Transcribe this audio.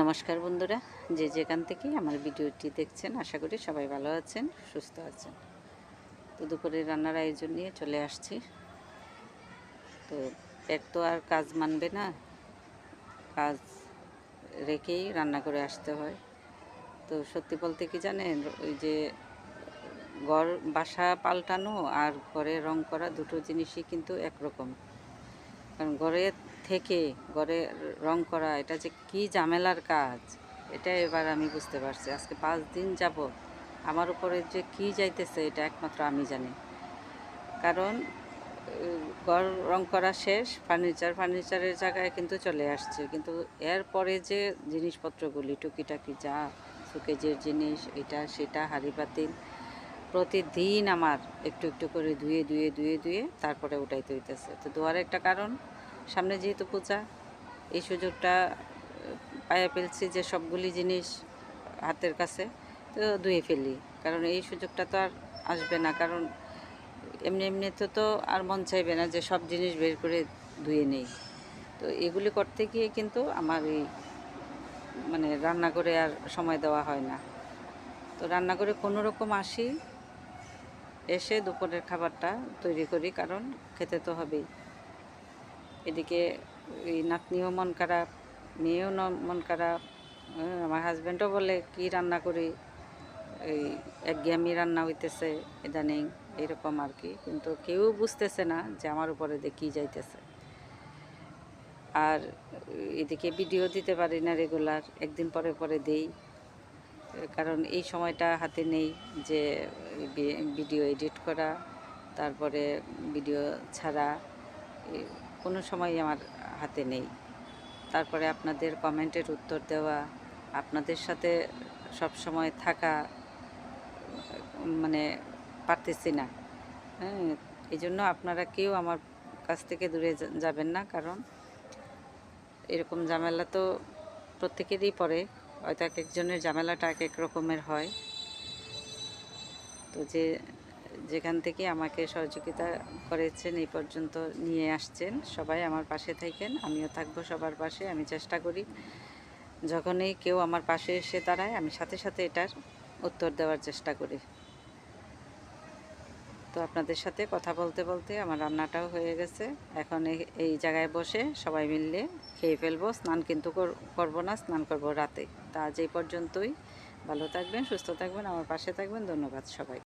নমস্কার বন্ধুরা, যে যেখান থেকে আমার ভিডিওটি দেখছেন, আশা করি সবাই ভালো আছেন, সুস্থ আছেন। তো দুপুরে রান্নার আয়োজন নিয়ে চলে আসছি। তো পেট তো আর কাজ মানবে না, কাজ রেখেই রান্না করে আসতে হয়। তো সত্যি বলতে কি জানেন, ওই যে ঘর বাসা পাল্টানো আর ঘরে রং করা দুটো জিনিসই কিন্তু একরকম। কারণ ঘরে থেকে ঘরে রং করা, এটা যে কি ঝামেলার কাজ, এটা এবার আমি বুঝতে পারছি। আজকে পাঁচ দিন যাব আমার উপরে যে কি যাইতেছে, এটা একমাত্র আমি জানি। কারণ ঘর রং করা শেষ, ফার্নিচার, ফার্নিচারের জায়গায় কিন্তু চলে আসছে। কিন্তু এরপরে যে জিনিসপত্রগুলি, টুকিটাকি যা সুকেজের জিনিস, এটা, সেটা, হাঁড়ি পাতিল প্রতিদিন আমার একটু একটু করে ধুয়ে ধুয়ে ধুয়ে ধুয়ে তারপরে উঠাইতে হইতেছে। তো ধোয়ার একটা কারণ সামনে যেহেতু পূজা, এই সুযোগটা পাইয়া ফেলছি যে সবগুলি জিনিস হাতের কাছে, তো ধুয়ে ফেলি। কারণ এই সুযোগটা তো আর আসবে না, কারণ এমনি এমনি তো তো আর মন চাইবে না যে সব জিনিস বের করে ধুয়ে নেই। তো এগুলি করতে গিয়ে কিন্তু আমার এই মানে রান্না করে আর সময় দেওয়া হয় না। তো রান্না করে কোনো রকম আসি, এসে দুপুরের খাবারটা তৈরি করি, কারণ খেতে তো হবেই। এদিকে এই নাতনিও মন খারাপ, মেয়েও মন খারাপ আমার হাজব্যান্ডও বলে, কি রান্না করি? এই একঘেয়েমি রান্না হইতেছে, ইদানিং এরকম আর কি। কিন্তু কেউ বুঝতেছে না যে আমার উপরে দিয়ে কী যাইতেছে। আর এদিকে ভিডিও দিতে পারি না রেগুলার একদিন পরে পরে দেই। কারণ এই সময়টা হাতে নেই যে ভিডিও এডিট করা, তারপরে ভিডিও ছাড়া কোনো সময় আমার হাতে নেই। তারপরে আপনাদের কমেন্টের উত্তর দেওয়া, আপনাদের সাথে সব সময় থাকা মানে পারতেছি না। হ্যাঁ এই জন্য আপনারা কেউ আমার কাছ থেকে দূরে যাবেন না, কারণ এরকম ঝামেলা তো প্রত্যেকেরই পড়ে, হয়তো এক একজনের ঝামেলাটা এক এক রকমের হয়। তো যে যেখান থেকে আমাকে সহযোগিতা করেছেন এই পর্যন্ত নিয়ে আসছেন। সবাই আমার পাশে থাকেন, আমিও থাকব সবার পাশে, আমি চেষ্টা করি যখনই কেউ আমার পাশে এসে দাঁড়ায়, আমি সাথে সাথে এটার উত্তর দেওয়ার চেষ্টা করি। তো আপনাদের সাথে কথা বলতে বলতে আমার রান্নাটাও হয়ে গেছে। এখন এই- জায়গায় বসে সবাই মিললে খেয়ে ফেলব, স্নান কিন্তু কর- করব না, স্নান করব রাতে। তা আজ এই পর্যন্তই। ভালো থাকবেন, সুস্থ থাকবেন, আমার পাশে থাকবেন। ধন্যবাদ সবাই